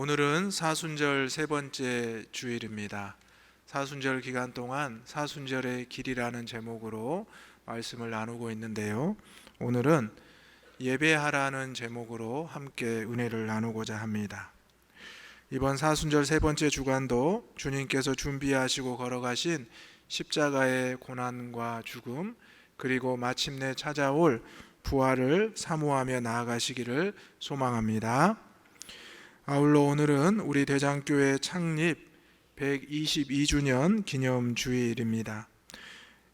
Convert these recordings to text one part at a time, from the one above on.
오늘은 사순절 세 번째 주일입니다. 사순절 기간 동안 사순절의 길이라는 제목으로 말씀을 나누고 있는데요. 오늘은 예배하라는 제목으로 함께 은혜를 나누고자 합니다. 이번 사순절 세 번째 주간도 주님께서 준비하시고 걸어가신 십자가의 고난과 죽음 그리고 마침내 찾아올 부활을 사모하며 나아가시기를 소망합니다. 아울러 오늘은 우리 대장교회 창립 122주년 기념 주일입니다.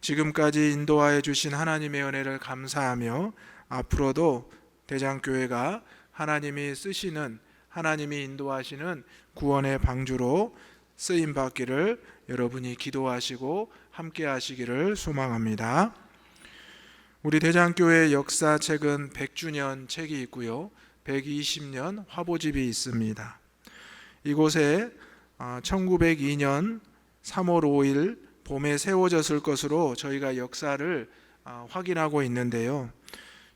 지금까지 인도하여 주신 하나님의 은혜를 감사하며 앞으로도 대장교회가 하나님이 쓰시는 하나님이 인도하시는 구원의 방주로 쓰임 받기를 여러분이 기도하시고 함께 하시기를 소망합니다. 우리 대장교회 역사책은 100주년 책이 있고요. 120년 화보집이 있습니다. 이곳에 1902년 3월 5일 봄에 세워졌을 것으로 저희가 역사를 아, 확인하고 있는데요.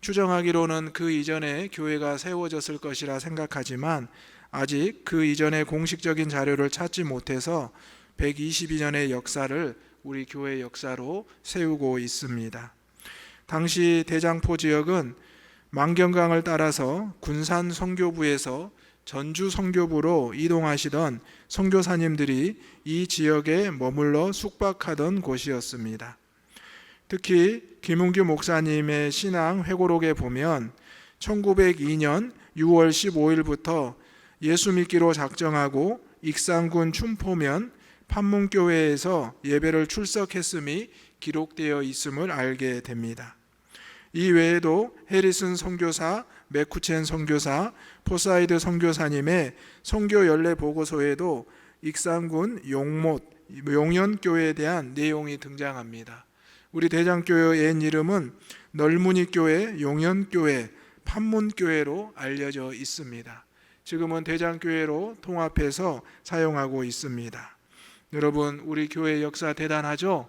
추정하기로는 그 이전에 교회가 세워졌을 것이라 생각하지만 아직 그 이전의 공식적인 자료를 찾지 못해서 122년의 역사를 우리 교회 역사로 세우고 있습니다. 당시 대장포 지역은 만경강을 따라서 군산 선교부에서 전주 선교부로 이동하시던 선교사님들이 이 지역에 머물러 숙박하던 곳이었습니다. 특히 김은규 목사님의 신앙 회고록에 보면 1902년 6월 15일부터 예수 믿기로 작정하고 익산군 춘포면 판문교회에서 예배를 출석했음이 기록되어 있음을 알게 됩니다. 이 외에도 해리슨 선교사, 메쿠첸 선교사, 포사이드 선교사님의 선교 연례 보고서에도 익산군 용못 용연교회에 대한 내용이 등장합니다. 우리 대장교회 옛 이름은 널무니교회, 용연교회, 판문교회로 알려져 있습니다. 지금은 대장교회로 통합해서 사용하고 있습니다. 여러분, 우리 교회 역사 대단하죠?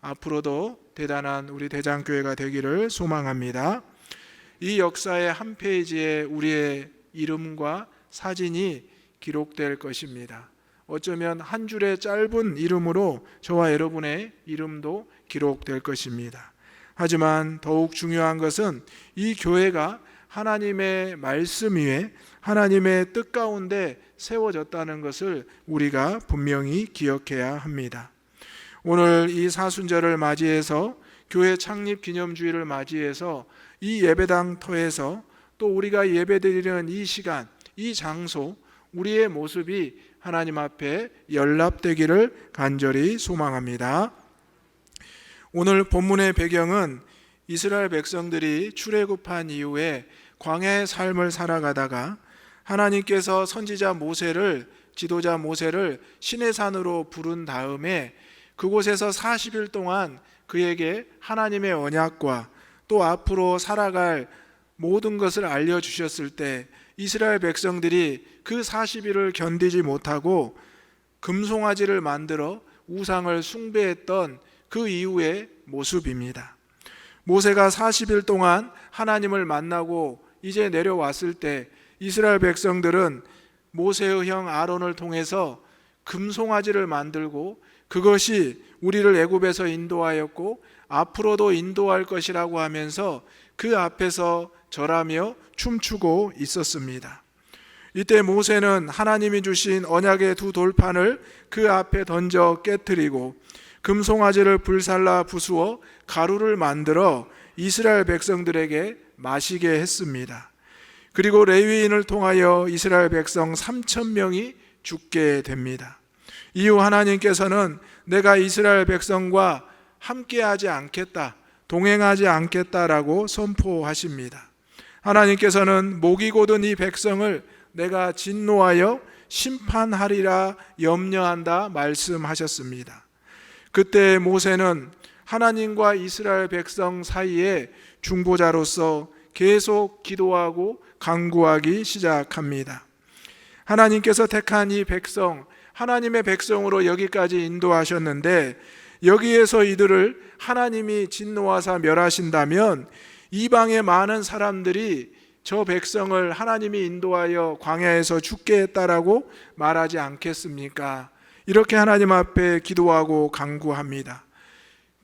앞으로도 대단한 우리 대장교회가 되기를 소망합니다. 이 역사의 한 페이지에 우리의 이름과 사진이 기록될 것입니다. 어쩌면 한 줄의 짧은 이름으로 저와 여러분의 이름도 기록될 것입니다. 하지만 더욱 중요한 것은 이 교회가 하나님의 말씀 위에 하나님의 뜻 가운데 세워졌다는 것을 우리가 분명히 기억해야 합니다. 오늘 이 사순절을 맞이해서 교회 창립 기념주의를 맞이해서 이 예배당 터에서 또 우리가 예배드리는 이 시간, 이 장소, 우리의 모습이 하나님 앞에 연락되기를 간절히 소망합니다. 오늘 본문의 배경은 이스라엘 백성들이 출애굽한 이후에 광야의 삶을 살아가다가 하나님께서 선지자 모세를 지도자 모세를 신의 산으로 부른 다음에 그곳에서 40일 동안 그에게 하나님의 언약과 또 앞으로 살아갈 모든 것을 알려 주셨을 때 이스라엘 백성들이 그 40일을 견디지 못하고 금송아지를 만들어 우상을 숭배했던 그 이후의 모습입니다. 모세가 40일 동안 하나님을 만나고 이제 내려왔을 때 이스라엘 백성들은 모세의 형 아론을 통해서 금송아지를 만들고 그것이 우리를 애굽에서 인도하였고 앞으로도 인도할 것이라고 하면서 그 앞에서 절하며 춤추고 있었습니다. 이때 모세는 하나님이 주신 언약의 두 돌판을 그 앞에 던져 깨뜨리고 금송아지를 불살라 부수어 가루를 만들어 이스라엘 백성들에게 마시게 했습니다. 그리고 레위인을 통하여 이스라엘 백성 3천 명이 죽게 됩니다. 이후 하나님께서는 내가 이스라엘 백성과 함께하지 않겠다, 동행하지 않겠다라고 선포하십니다. 하나님께서는 목이 고든 이 백성을 내가 진노하여 심판하리라 염려한다 말씀하셨습니다. 그때 모세는 하나님과 이스라엘 백성 사이에 중보자로서 계속 기도하고 강구하기 시작합니다. 하나님께서 택한 이 백성, 하나님의 백성으로 여기까지 인도하셨는데 여기에서 이들을 하나님이 진노하사 멸하신다면 이방의 많은 사람들이 저 백성을 하나님이 인도하여 광야에서 죽게 했다라고 말하지 않겠습니까? 이렇게 하나님 앞에 기도하고 간구합니다.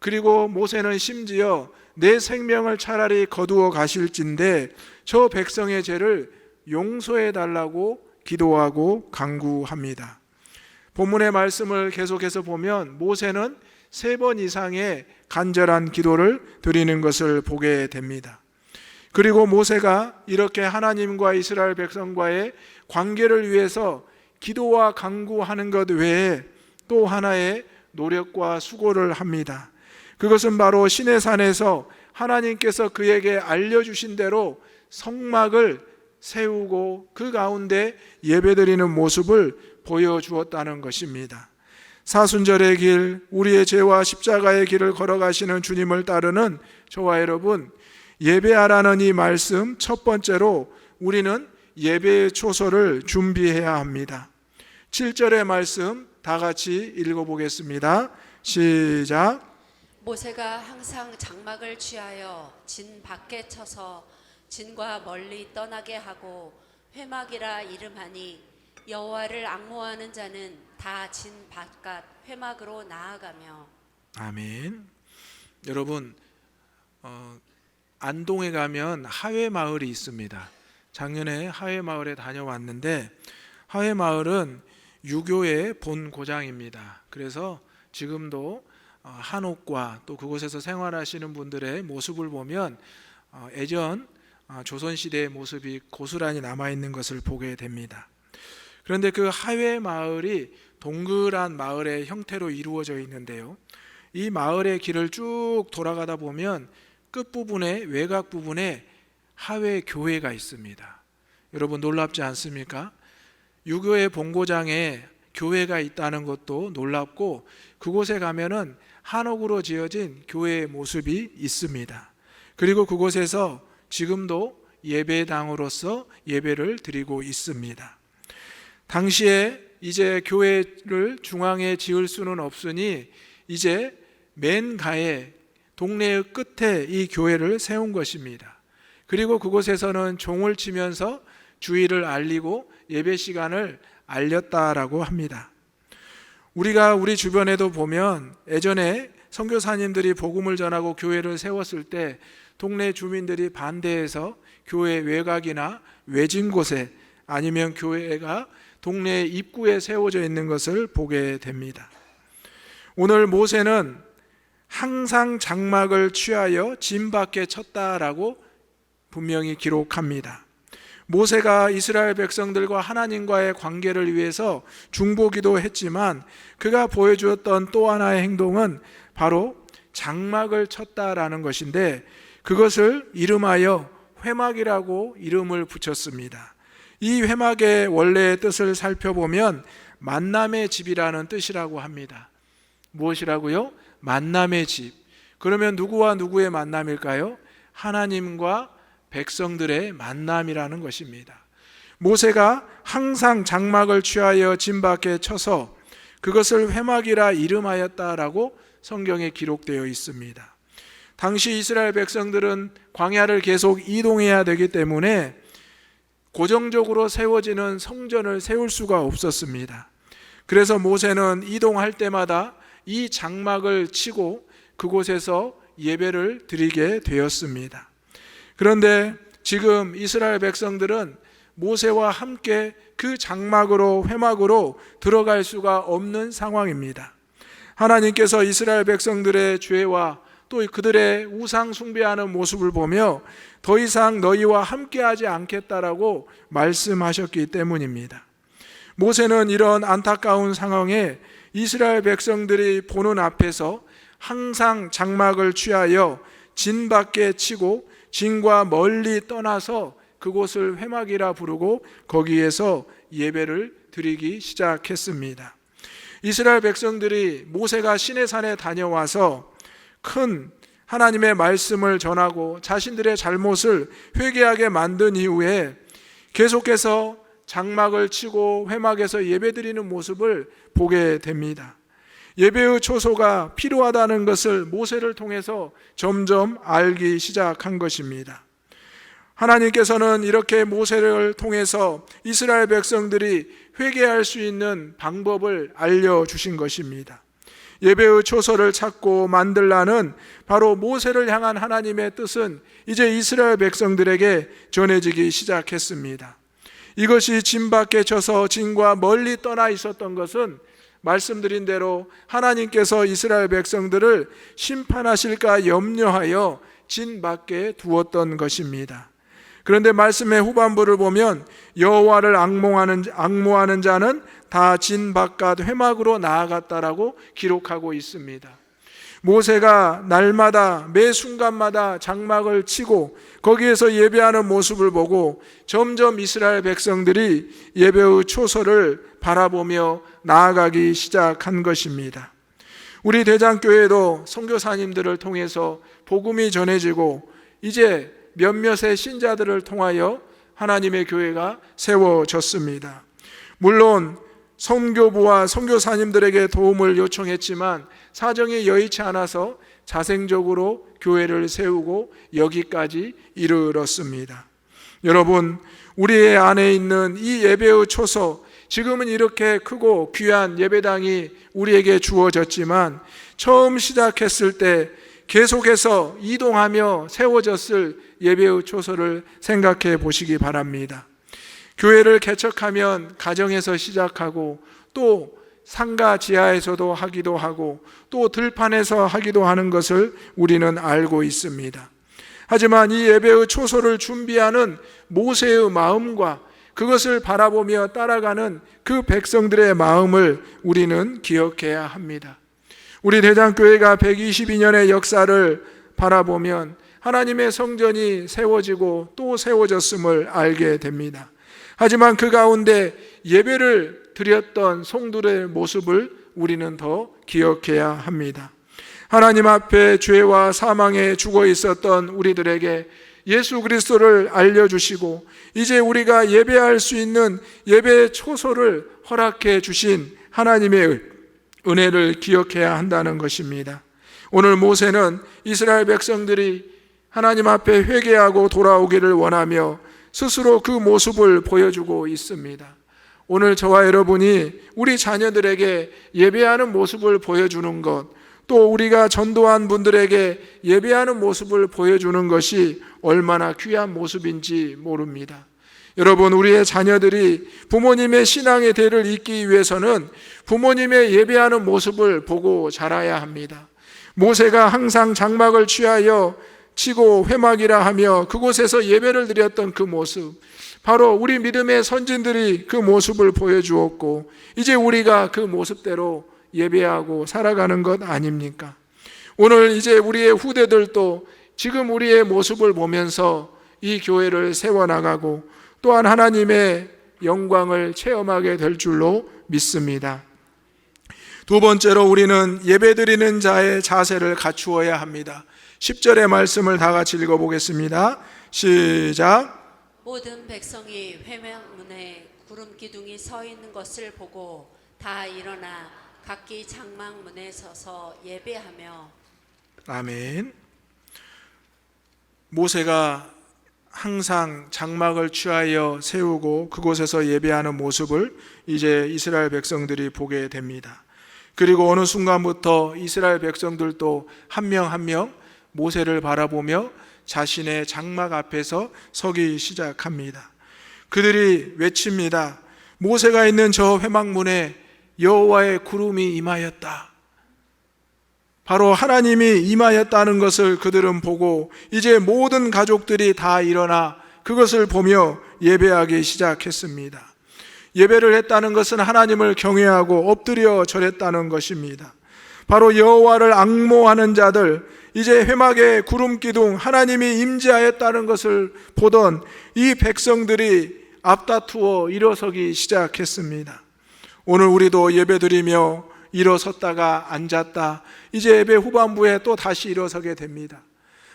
그리고 모세는 심지어 내 생명을 차라리 거두어 가실진데 저 백성의 죄를 용서해 달라고 기도하고 간구합니다. 본문의 말씀을 계속해서 보면 모세는 세 번 이상의 간절한 기도를 드리는 것을 보게 됩니다. 그리고 모세가 이렇게 하나님과 이스라엘 백성과의 관계를 위해서 기도와 간구하는 것 외에 또 하나의 노력과 수고를 합니다. 그것은 바로 신의 산에서 하나님께서 그에게 알려주신 대로 성막을 세우고 그 가운데 예배드리는 모습을 보여주었다는 것입니다. 사순절의 길, 우리의 죄와 십자가의 길을 걸어가시는 주님을 따르는 저와 여러분, 예배하라는 이 말씀 첫 번째로 우리는 예배의 초소를 준비해야 합니다. 7절의 말씀 다 같이 읽어보겠습니다. 시작. 모세가 항상 장막을 취하여 진 밖에 쳐서 진과 멀리 떠나게 하고 회막이라 이름하니 여호와를 악모하는 자는 다 진 바깥 회막으로 나아가며 아멘. 여러분, 어, 안동에 가면 하회 마을이 있습니다. 작년에 하회 마을에 다녀왔는데 하회 마을은 유교의 본 고장입니다. 그래서 지금도 어, 한옥과 또 그곳에서 생활하시는 분들의 모습을 보면 어, 예전 어, 조선 시대의 모습이 고스란히 남아 있는 것을 보게 됩니다. 그런데 그 하회 마을이 동그란 마을의 형태로 이루어져 있는데요. 이 마을의 길을 쭉 돌아가다 보면 끝부분에 외곽 부분에 하회 교회가 있습니다. 여러분 놀랍지 않습니까? 유교의 본고장에 교회가 있다는 것도 놀랍고 그곳에 가면은 한옥으로 지어진 교회의 모습이 있습니다. 그리고 그곳에서 지금도 예배당으로서 예배를 드리고 있습니다. 당시에 이제 교회를 중앙에 지을 수는 없으니 이제 맨 가에 동네의 끝에 이 교회를 세운 것입니다. 그리고 그곳에서는 종을 치면서 주의를 알리고 예배 시간을 알렸다라고 합니다. 우리가 우리 주변에도 보면 예전에 선교사님들이 복음을 전하고 교회를 세웠을 때 동네 주민들이 반대해서 교회 외곽이나 외진 곳에 아니면 교회가 동네 입구에 세워져 있는 것을 보게 됩니다. 오늘 모세는 항상 장막을 취하여 진 밖에 쳤다라고 분명히 기록합니다. 모세가 이스라엘 백성들과 하나님과의 관계를 위해서 중보기도 했지만 그가 보여주었던 또 하나의 행동은 바로 장막을 쳤다라는 것인데 그것을 이름하여 회막이라고 이름을 붙였습니다. 이 회막의 원래의 뜻을 살펴보면 만남의 집이라는 뜻이라고 합니다. 무엇이라고요? 만남의 집. 그러면 누구와 누구의 만남일까요? 하나님과 백성들의 만남이라는 것입니다. 모세가 항상 장막을 취하여 진 밖에 쳐서 그것을 회막이라 이름하였다라고 성경에 기록되어 있습니다. 당시 이스라엘 백성들은 광야를 계속 이동해야 되기 때문에 고정적으로 세워지는 성전을 세울 수가 없었습니다. 그래서 모세는 이동할 때마다 이 장막을 치고 그곳에서 예배를 드리게 되었습니다. 그런데 지금 이스라엘 백성들은 모세와 함께 그 장막으로 회막으로 들어갈 수가 없는 상황입니다. 하나님께서 이스라엘 백성들의 죄와 또 그들의 우상 숭배하는 모습을 보며 더 이상 너희와 함께하지 않겠다라고 말씀하셨기 때문입니다. 모세는 이런 안타까운 상황에 이스라엘 백성들이 보는 앞에서 항상 장막을 취하여 진 밖에 치고 진과 멀리 떠나서 그곳을 회막이라 부르고 거기에서 예배를 드리기 시작했습니다. 이스라엘 백성들이 모세가 시내 산에 다녀와서 큰 하나님의 말씀을 전하고 자신들의 잘못을 회개하게 만든 이후에 계속해서 장막을 치고 회막에서 예배드리는 모습을 보게 됩니다. 예배의 초소가 필요하다는 것을 모세를 통해서 점점 알기 시작한 것입니다. 하나님께서는 이렇게 모세를 통해서 이스라엘 백성들이 회개할 수 있는 방법을 알려 주신 것입니다. 예배의 초소를 찾고 만들라는 바로 모세를 향한 하나님의 뜻은 이제 이스라엘 백성들에게 전해지기 시작했습니다. 이것이 진 밖에 쳐서 진과 멀리 떠나 있었던 것은 말씀드린 대로 하나님께서 이스라엘 백성들을 심판하실까 염려하여 진 밖에 두었던 것입니다. 그런데 말씀의 후반부를 보면 여호와를 악몽하는 악모하는 자는 다 진 바깥 회막으로 나아갔다라고 기록하고 있습니다. 모세가 날마다 매 순간마다 장막을 치고 거기에서 예배하는 모습을 보고 점점 이스라엘 백성들이 예배의 초소를 바라보며 나아가기 시작한 것입니다. 우리 대장교회도 선교사님들을 통해서 복음이 전해지고 이제 몇몇의 신자들을 통하여 하나님의 교회가 세워졌습니다. 물론 선교부와 선교사님들에게 도움을 요청했지만 사정이 여의치 않아서 자생적으로 교회를 세우고 여기까지 이르렀습니다. 여러분, 우리의 안에 있는 이 예배의 초소, 지금은 이렇게 크고 귀한 예배당이 우리에게 주어졌지만 처음 시작했을 때 계속해서 이동하며 세워졌을 예배의 초소를 생각해 보시기 바랍니다. 교회를 개척하면 가정에서 시작하고 또 상가 지하에서도 하기도 하고 또 들판에서 하기도 하는 것을 우리는 알고 있습니다. 하지만 이 예배의 초소를 준비하는 모세의 마음과 그것을 바라보며 따라가는 그 백성들의 마음을 우리는 기억해야 합니다. 우리 대장교회가 122년의 역사를 바라보면 하나님의 성전이 세워지고 또 세워졌음을 알게 됩니다. 하지만 그 가운데 예배를 드렸던 성들의 모습을 우리는 더 기억해야 합니다. 하나님 앞에 죄와 사망에 죽어 있었던 우리들에게 예수 그리스도를 알려주시고 이제 우리가 예배할 수 있는 예배 초소를 허락해 주신 하나님의 은혜를 기억해야 한다는 것입니다. 오늘 모세는 이스라엘 백성들이 하나님 앞에 회개하고 돌아오기를 원하며 스스로 그 모습을 보여주고 있습니다. 오늘 저와 여러분이 우리 자녀들에게 예배하는 모습을 보여주는 것, 또 우리가 전도한 분들에게 예배하는 모습을 보여주는 것이 얼마나 귀한 모습인지 모릅니다. 여러분, 우리의 자녀들이 부모님의 신앙의 대를 잇기 위해서는 부모님의 예배하는 모습을 보고 자라야 합니다. 모세가 항상 장막을 취하여 치고 회막이라 하며 그곳에서 예배를 드렸던 그 모습, 바로 우리 믿음의 선진들이 그 모습을 보여주었고, 이제 우리가 그 모습대로 예배하고 살아가는 것 아닙니까? 오늘 이제 우리의 후대들도 지금 우리의 모습을 보면서 이 교회를 세워나가고 또한 하나님의 영광을 체험하게 될 줄로 믿습니다. 두 번째로 우리는 예배드리는 자의 자세를 갖추어야 합니다. 10절의 말씀을 다 같이 읽어보겠습니다. 시작. 모든 백성이 회막문에 구름 기둥이 서 있는 것을 보고 다 일어나 각기 장막문에 서서 예배하며 아멘. 모세가 항상 장막을 취하여 세우고 그곳에서 예배하는 모습을 이제 이스라엘 백성들이 보게 됩니다. 그리고 어느 순간부터 이스라엘 백성들도 한 명 한명 모세를 바라보며 자신의 장막 앞에서 서기 시작합니다. 그들이 외칩니다. 모세가 있는 저 회막문에 여호와의 구름이 임하였다. 바로 하나님이 임하였다는 것을 그들은 보고 이제 모든 가족들이 다 일어나 그것을 보며 예배하기 시작했습니다. 예배를 했다는 것은 하나님을 경외하고 엎드려 절했다는 것입니다. 바로 여호와를 악모하는 자들 이제 회막의 구름 기둥 하나님이 임재하였다는 것을 보던 이 백성들이 앞다투어 일어서기 시작했습니다. 오늘 우리도 예배드리며 일어섰다가 앉았다. 이제 예배 후반부에 또 다시 일어서게 됩니다.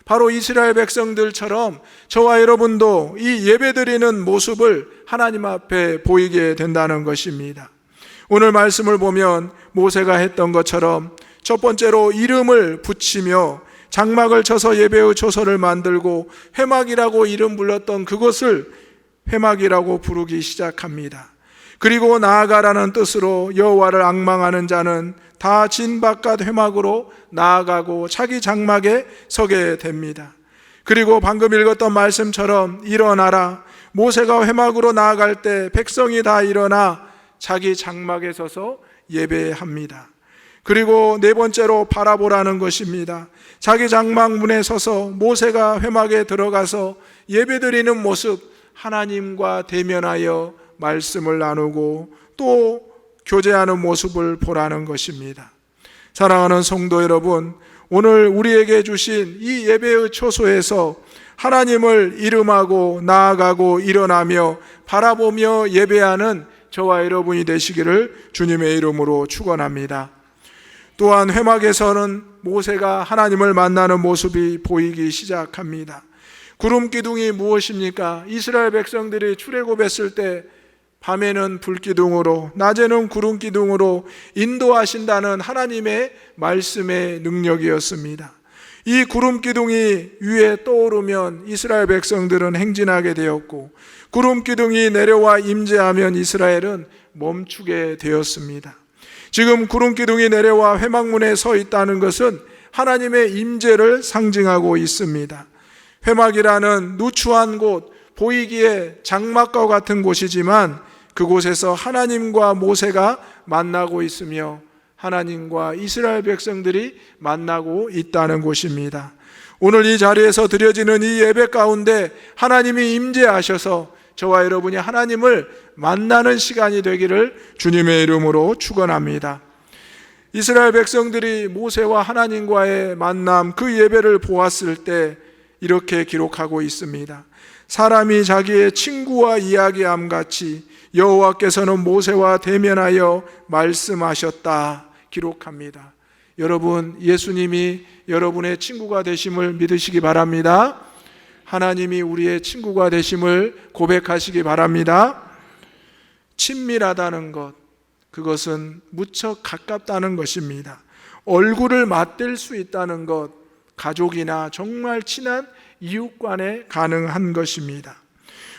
바로 이스라엘 백성들처럼 저와 여러분도 이 예배드리는 모습을 하나님 앞에 보이게 된다는 것입니다. 오늘 말씀을 보면 모세가 했던 것처럼 첫 번째로 이름을 붙이며 장막을 쳐서 예배의 초소를 만들고 회막이라고 이름 불렀던 그것을 회막이라고 부르기 시작합니다. 그리고 나아가라는 뜻으로 여호와를 악망하는 자는 다 진 바깥 회막으로 나아가고 자기 장막에 서게 됩니다. 그리고 방금 읽었던 말씀처럼 일어나라. 모세가 회막으로 나아갈 때 백성이 다 일어나 자기 장막에 서서 예배합니다. 그리고 네 번째로 바라보라는 것입니다. 자기 장막 문에 서서 모세가 회막에 들어가서 예배드리는 모습 하나님과 대면하여 말씀을 나누고 또 교제하는 모습을 보라는 것입니다. 사랑하는 성도 여러분, 오늘 우리에게 주신 이 예배의 초소에서 하나님을 이름하고 나아가고 일어나며 바라보며 예배하는 저와 여러분이 되시기를 주님의 이름으로 축원합니다. 또한 회막에서는 모세가 하나님을 만나는 모습이 보이기 시작합니다. 구름 기둥이 무엇입니까? 이스라엘 백성들이 출애굽했을 때 밤에는 불기둥으로 낮에는 구름 기둥으로 인도하신다는 하나님의 말씀의 능력이었습니다. 이 구름 기둥이 위에 떠오르면 이스라엘 백성들은 행진하게 되었고 구름 기둥이 내려와 임재하면 이스라엘은 멈추게 되었습니다. 지금 구름 기둥이 내려와 회막문에 서 있다는 것은 하나님의 임재를 상징하고 있습니다. 회막이라는 누추한 곳, 보이기에 장막과 같은 곳이지만 그곳에서 하나님과 모세가 만나고 있으며 하나님과 이스라엘 백성들이 만나고 있다는 곳입니다. 오늘 이 자리에서 드려지는 이 예배 가운데 하나님이 임재하셔서 저와 여러분이 하나님을 만나는 시간이 되기를 주님의 이름으로 축원합니다. 이스라엘 백성들이 모세와 하나님과의 만남 그 예배를 보았을 때 이렇게 기록하고 있습니다. 사람이 자기의 친구와 이야기함 같이 여호와께서는 모세와 대면하여 말씀하셨다 기록합니다. 여러분 예수님이 여러분의 친구가 되심을 믿으시기 바랍니다. 하나님이 우리의 친구가 되심을 고백하시기 바랍니다. 친밀하다는 것 그것은 무척 가깝다는 것입니다. 얼굴을 맞댈 수 있다는 것 가족이나 정말 친한 이웃 간에 가능한 것입니다.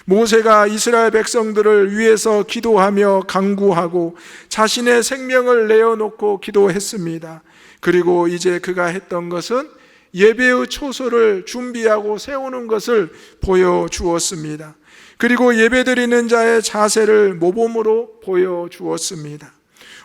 모세가 이스라엘 백성들을 위해서 기도하며 강구하고 자신의 생명을 내어놓고 기도했습니다. 그리고 이제 그가 했던 것은 예배의 초소를 준비하고 세우는 것을 보여주었습니다. 그리고 예배드리는 자의 자세를 모범으로 보여주었습니다.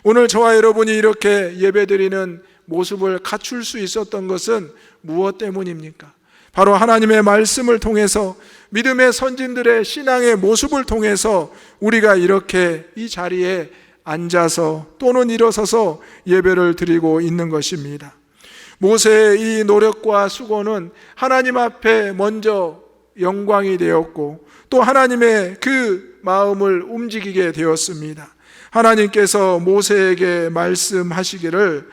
오늘 저와 여러분이 이렇게 예배드리는 모습을 갖출 수 있었던 것은 무엇 때문입니까? 바로 하나님의 말씀을 통해서 믿음의 선진들의 신앙의 모습을 통해서 우리가 이렇게 이 자리에 앉아서 또는 일어서서 예배를 드리고 있는 것입니다. 모세의 이 노력과 수고는 하나님 앞에 먼저 영광이 되었고 또 하나님의 그 마음을 움직이게 되었습니다. 하나님께서 모세에게 말씀하시기를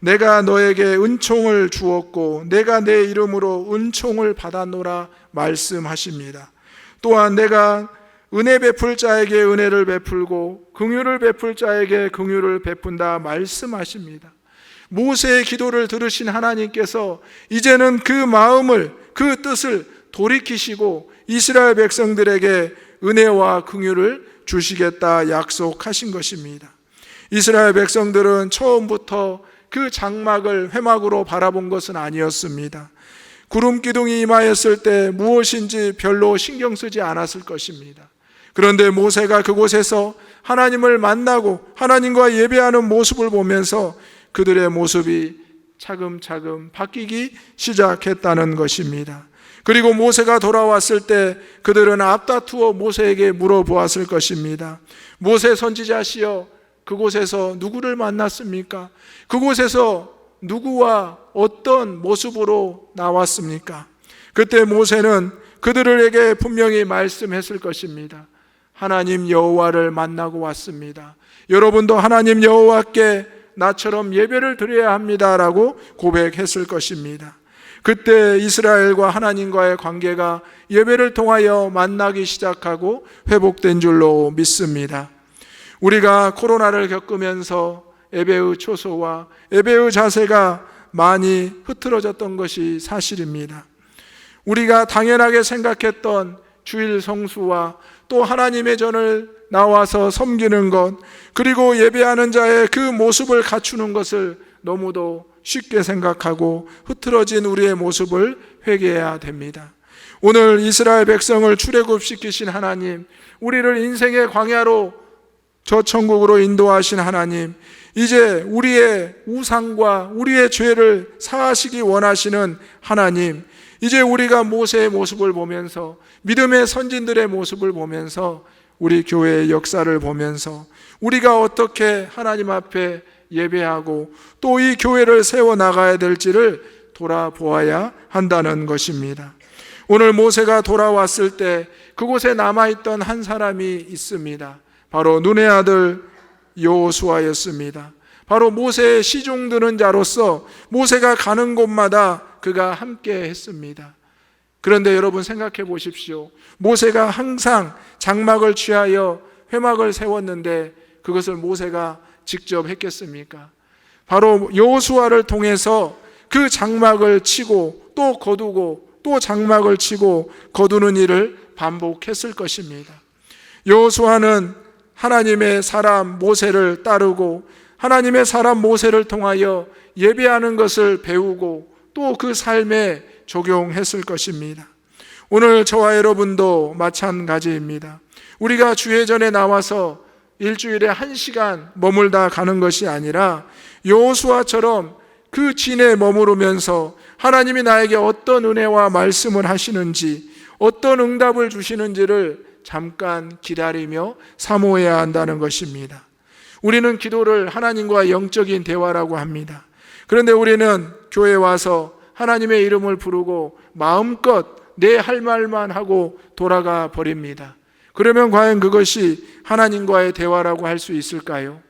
내가 너에게 은총을 주었고 내가 내 이름으로 은총을 받았노라 말씀하십니다. 또한 내가 은혜 베풀 자에게 은혜를 베풀고 긍휼을 베풀 자에게 긍휼을 베푼다 말씀하십니다. 모세의 기도를 들으신 하나님께서 이제는 그 마음을 그 뜻을 돌이키시고 이스라엘 백성들에게 은혜와 긍휼을 주시겠다 약속하신 것입니다. 이스라엘 백성들은 처음부터 그 장막을 회막으로 바라본 것은 아니었습니다. 구름 기둥이 임하였을 때 무엇인지 별로 신경 쓰지 않았을 것입니다. 그런데 모세가 그곳에서 하나님을 만나고 하나님과 예배하는 모습을 보면서 그들의 모습이 차근차근 바뀌기 시작했다는 것입니다. 그리고 모세가 돌아왔을 때 그들은 앞다투어 모세에게 물어보았을 것입니다. 모세 선지자시여 그곳에서 누구를 만났습니까? 그곳에서 누구와 어떤 모습으로 나왔습니까? 그때 모세는 그들에게 분명히 말씀했을 것입니다. 하나님 여호와를 만나고 왔습니다. 여러분도 하나님 여호와께 나처럼 예배를 드려야 합니다라고 고백했을 것입니다. 그때 이스라엘과 하나님과의 관계가 예배를 통하여 만나기 시작하고 회복된 줄로 믿습니다. 우리가 코로나를 겪으면서 예배의 초소와 예배의 자세가 많이 흐트러졌던 것이 사실입니다. 우리가 당연하게 생각했던 주일 성수와 또 하나님의 전을 나와서 섬기는 것, 그리고 예배하는 자의 그 모습을 갖추는 것을 너무도 쉽게 생각하고 흐트러진 우리의 모습을 회개해야 됩니다. 오늘 이스라엘 백성을 출애굽시키신 하나님, 우리를 인생의 광야로 저 천국으로 인도하신 하나님, 이제 우리의 우상과 우리의 죄를 사하시기 원하시는 하나님, 이제 우리가 모세의 모습을 보면서 믿음의 선진들의 모습을 보면서 우리 교회의 역사를 보면서 우리가 어떻게 하나님 앞에 예배하고 또 이 교회를 세워 나가야 될지를 돌아보아야 한다는 것입니다. 오늘 모세가 돌아왔을 때 그곳에 남아있던 한 사람이 있습니다. 바로 눈의 아들 여호수아였습니다. 바로 모세의 시종 드는 자로서 모세가 가는 곳마다 그가 함께 했습니다. 그런데 여러분 생각해 보십시오. 모세가 항상 장막을 취하여 회막을 세웠는데 그것을 모세가 직접 했겠습니까? 바로 여호수아를 통해서 그 장막을 치고 또 거두고 또 장막을 치고 거두는 일을 반복했을 것입니다. 여호수아는 하나님의 사람 모세를 따르고 하나님의 사람 모세를 통하여 예배하는 것을 배우고 또 그 삶에 적용했을 것입니다. 오늘 저와 여러분도 마찬가지입니다. 우리가 주회전에 나와서 일주일에 한 시간 머물다 가는 것이 아니라 여호수아처럼 그 진에 머무르면서 하나님이 나에게 어떤 은혜와 말씀을 하시는지 어떤 응답을 주시는지를 잠깐 기다리며 사모해야 한다는 것입니다. 우리는 기도를 하나님과 영적인 대화라고 합니다. 그런데 우리는 교회 와서 하나님의 이름을 부르고 마음껏 내 할 말만 하고 돌아가 버립니다. 그러면 과연 그것이 하나님과의 대화라고 할 수 있을까요?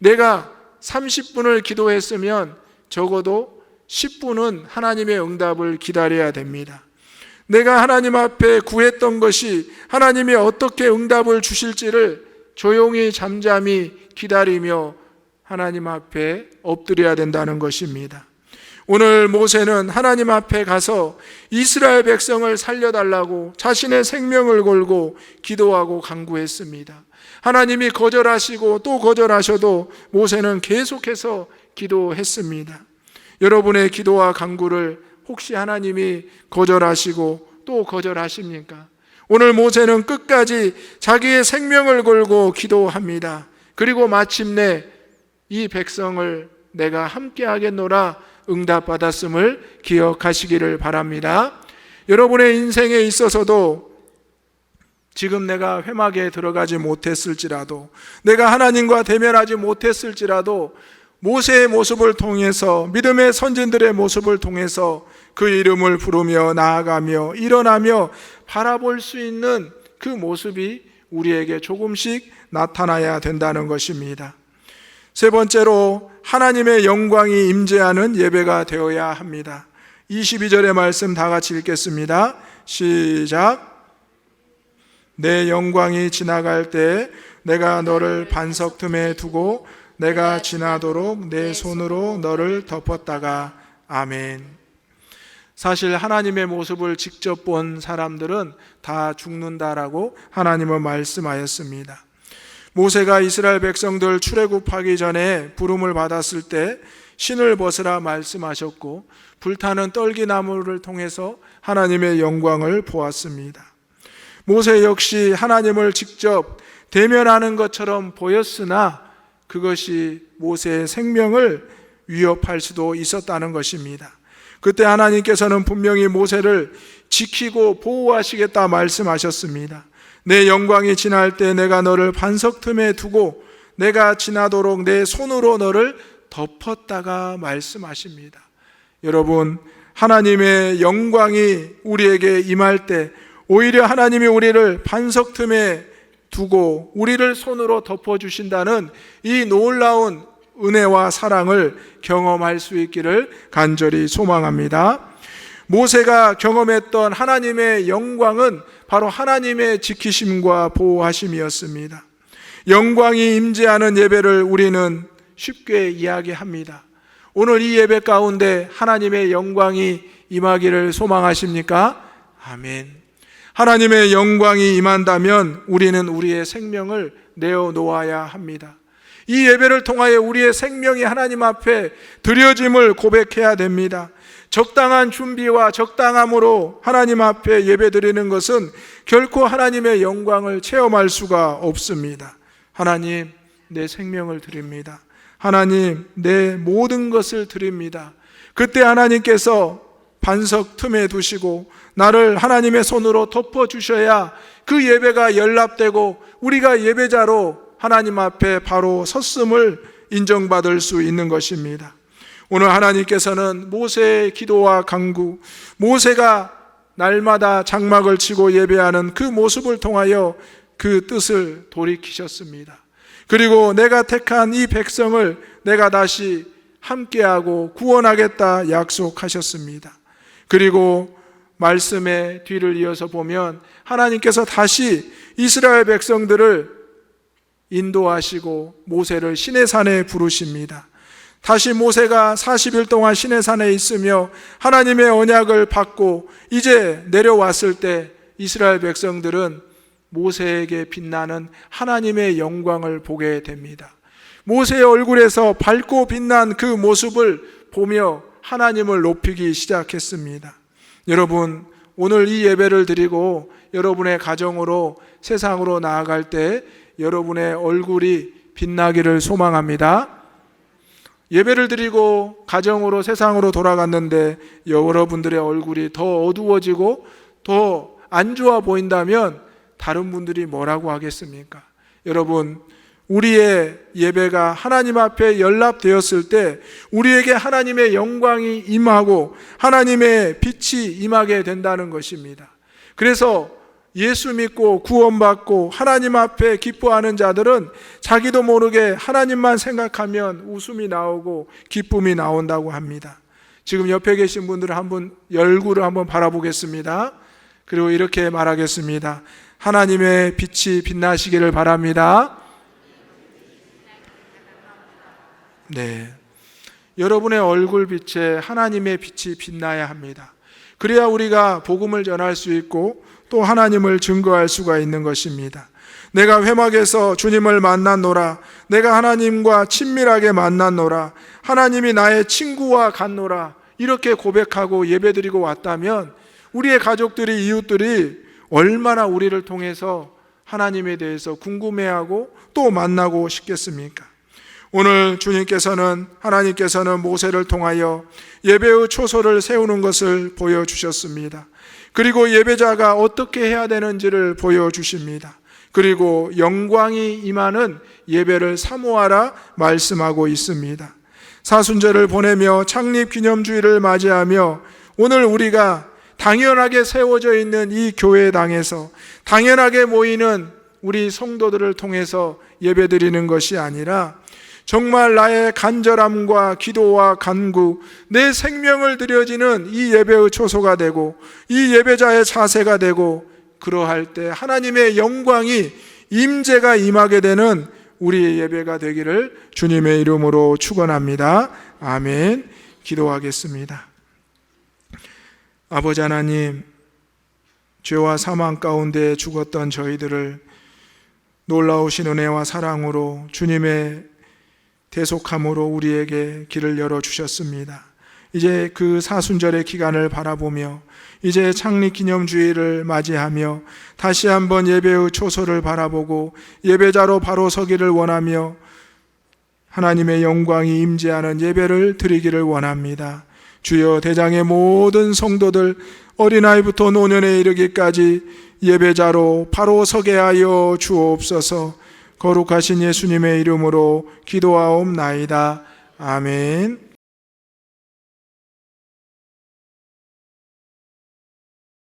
내가 30분을 기도했으면 적어도 10분은 하나님의 응답을 기다려야 됩니다. 내가 하나님 앞에 구했던 것이 하나님이 어떻게 응답을 주실지를 조용히 잠잠히 기다리며 하나님 앞에 엎드려야 된다는 것입니다. 오늘 모세는 하나님 앞에 가서 이스라엘 백성을 살려달라고 자신의 생명을 걸고 기도하고 간구했습니다. 하나님이 거절하시고 또 거절하셔도 모세는 계속해서 기도했습니다. 여러분의 기도와 간구를 혹시 하나님이 거절하시고 또 거절하십니까? 오늘 모세는 끝까지 자기의 생명을 걸고 기도합니다. 그리고 마침내 이 백성을 내가 함께 하겠노라 응답받았음을 기억하시기를 바랍니다. 여러분의 인생에 있어서도 지금 내가 회막에 들어가지 못했을지라도 내가 하나님과 대면하지 못했을지라도 모세의 모습을 통해서 믿음의 선진들의 모습을 통해서 그 이름을 부르며 나아가며 일어나며 바라볼 수 있는 그 모습이 우리에게 조금씩 나타나야 된다는 것입니다. 세 번째로 하나님의 영광이 임재하는 예배가 되어야 합니다. 22절의 말씀 다 같이 읽겠습니다. 시작. 내 영광이 지나갈 때 내가 너를 반석 틈에 두고 내가 지나도록 내 손으로 너를 덮었다가 아멘. 사실 하나님의 모습을 직접 본 사람들은 다 죽는다라고 하나님은 말씀하였습니다. 모세가 이스라엘 백성들 출애굽하기 전에 부름을 받았을 때 신을 벗으라 말씀하셨고 불타는 떨기나무를 통해서 하나님의 영광을 보았습니다. 모세 역시 하나님을 직접 대면하는 것처럼 보였으나 그것이 모세의 생명을 위협할 수도 있었다는 것입니다. 그때 하나님께서는 분명히 모세를 지키고 보호하시겠다 말씀하셨습니다. 내 영광이 지날 때 내가 너를 반석 틈에 두고 내가 지나도록 내 손으로 너를 덮었다가 말씀하십니다. 여러분, 하나님의 영광이 우리에게 임할 때 오히려 하나님이 우리를 반석 틈에 두고 우리를 손으로 덮어주신다는 이 놀라운 은혜와 사랑을 경험할 수 있기를 간절히 소망합니다. 모세가 경험했던 하나님의 영광은 바로 하나님의 지키심과 보호하심이었습니다. 영광이 임재하는 예배를 우리는 쉽게 이야기합니다. 오늘 이 예배 가운데 하나님의 영광이 임하기를 소망하십니까? 아멘. 하나님의 영광이 임한다면 우리는 우리의 생명을 내어 놓아야 합니다. 이 예배를 통하여 우리의 생명이 하나님 앞에 드려짐을 고백해야 됩니다. 적당한 준비와 적당함으로 하나님 앞에 예배 드리는 것은 결코 하나님의 영광을 체험할 수가 없습니다. 하나님, 내 생명을 드립니다. 하나님, 내 모든 것을 드립니다. 그때 하나님께서 반석 틈에 두시고 나를 하나님의 손으로 덮어 주셔야 그 예배가 연락되고 우리가 예배자로 하나님 앞에 바로 섰음을 인정받을 수 있는 것입니다. 오늘 하나님께서는 모세의 기도와 강구, 모세가 날마다 장막을 치고 예배하는 그 모습을 통하여 그 뜻을 돌이키셨습니다. 그리고 내가 택한 이 백성을 내가 다시 함께하고 구원하겠다 약속하셨습니다. 그리고 말씀의 뒤를 이어서 보면 하나님께서 다시 이스라엘 백성들을 인도하시고 모세를 신의 산에 부르십니다. 다시 모세가 40일 동안 신의 산에 있으며 하나님의 언약을 받고 이제 내려왔을 때 이스라엘 백성들은 모세에게 빛나는 하나님의 영광을 보게 됩니다. 모세의 얼굴에서 밝고 빛난 그 모습을 보며 하나님을 높이기 시작했습니다. 여러분, 오늘 이 예배를 드리고 여러분의 가정으로 세상으로 나아갈 때 여러분의 얼굴이 빛나기를 소망합니다. 예배를 드리고 가정으로 세상으로 돌아갔는데 여러분들의 얼굴이 더 어두워지고 더 안 좋아 보인다면 다른 분들이 뭐라고 하겠습니까? 여러분, 우리의 예배가 하나님 앞에 연락되었을 때 우리에게 하나님의 영광이 임하고 하나님의 빛이 임하게 된다는 것입니다. 그래서 예수 믿고 구원받고 하나님 앞에 기뻐하는 자들은 자기도 모르게 하나님만 생각하면 웃음이 나오고 기쁨이 나온다고 합니다. 지금 옆에 계신 분들은 한번 얼굴을 한번 바라보겠습니다. 그리고 이렇게 말하겠습니다. 하나님의 빛이 빛나시기를 바랍니다. 네. 여러분의 얼굴 빛에 하나님의 빛이 빛나야 합니다. 그래야 우리가 복음을 전할 수 있고 또 하나님을 증거할 수가 있는 것입니다. 내가 회막에서 주님을 만났노라. 내가 하나님과 친밀하게 만났노라. 하나님이 나의 친구와 같노라. 이렇게 고백하고 예배드리고 왔다면 우리의 가족들이 이웃들이 얼마나 우리를 통해서 하나님에 대해서 궁금해하고 또 만나고 싶겠습니까? 오늘 주님께서는 하나님께서는 모세를 통하여 예배의 초소를 세우는 것을 보여주셨습니다. 그리고 예배자가 어떻게 해야 되는지를 보여주십니다. 그리고 영광이 임하는 예배를 사모하라 말씀하고 있습니다. 사순절을 보내며 창립 기념주의를 맞이하며 오늘 우리가 당연하게 세워져 있는 이 교회당에서 당연하게 모이는 우리 성도들을 통해서 예배드리는 것이 아니라 정말 나의 간절함과 기도와 간구, 내 생명을 드려지는 이 예배의 초소가 되고 이 예배자의 자세가 되고 그러할 때 하나님의 영광이 임재가 임하게 되는 우리의 예배가 되기를 주님의 이름으로 축원합니다. 아멘. 기도하겠습니다. 아버지 하나님, 죄와 사망 가운데 죽었던 저희들을 놀라우신 은혜와 사랑으로 주님의 대속함으로 우리에게 길을 열어 주셨습니다. 이제 그 사순절의 기간을 바라보며 이제 창립 기념주의를 맞이하며 다시 한번 예배의 초소를 바라보고 예배자로 바로 서기를 원하며 하나님의 영광이 임재하는 예배를 드리기를 원합니다. 주여 대장의 모든 성도들 어린아이부터 노년에 이르기까지 예배자로 바로 서게 하여 주옵소서 거룩하신 예수님의 이름으로 기도하옵나이다. 아멘.